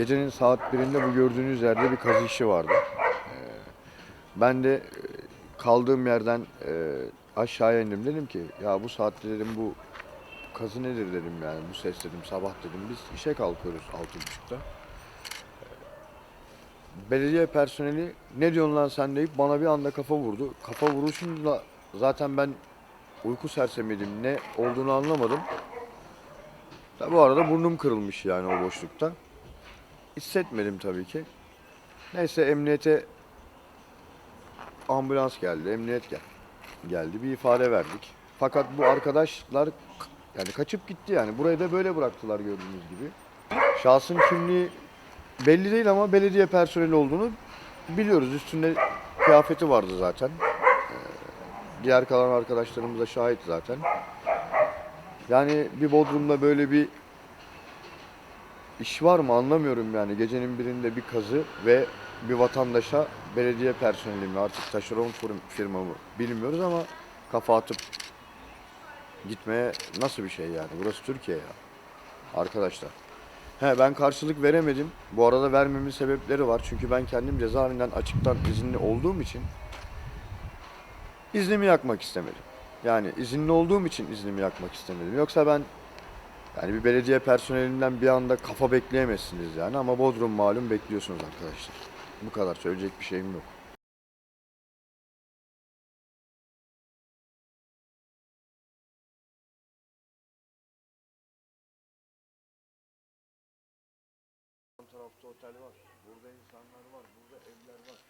Gecenin saat birinde bu gördüğünüz yerde bir kazı işi vardı. Ee, ben de e, kaldığım yerden e, aşağıya indim. Dedim ki ya bu saatte dedim bu kazı nedir dedim yani bu ses dedim sabah dedim biz işe kalkıyoruz altı buçukta. Belediye personeli ne diyorsun lan sen deyip bana bir anda kafa vurdu. Kafa vuruşunda zaten ben uyku sersemiydim ne olduğunu anlamadım. Tabi bu arada burnum kırılmış yani o boşlukta. Hissetmedim tabii ki. Neyse emniyete ambulans geldi, emniyet gel geldi. Bir ifade verdik. Fakat bu arkadaşlar yani kaçıp gitti yani. Burayı da böyle bıraktılar gördüğünüz gibi. Şahsın kimliği belli değil ama belediye personeli olduğunu biliyoruz. Üstünde kıyafeti vardı zaten. Ee, Diğer kalan arkadaşlarımız da şahit zaten. Yani bir Bodrum'da böyle bir iş var mı anlamıyorum yani. Gecenin birinde bir kazı ve bir vatandaşa belediye personeli mi artık taşeron firm- firma mı bilmiyoruz ama kafa atıp gitmeye nasıl bir şey yani? Burası Türkiye ya. Arkadaşlar. He ben karşılık veremedim. Bu arada vermemin sebepleri var. Çünkü ben kendim cezaevinden açıktan izinli olduğum için iznimi yakmak istemedim. Yani izinli olduğum için iznimi yakmak istemedim. Yoksa ben yani bir belediye personelinden bir anda kafa bekleyemezsiniz yani ama Bodrum malum bekliyorsunuz arkadaşlar. Bu kadar söyleyecek bir şeyim yok. tarafta otel var. Burada insanlar var. Burada evler var.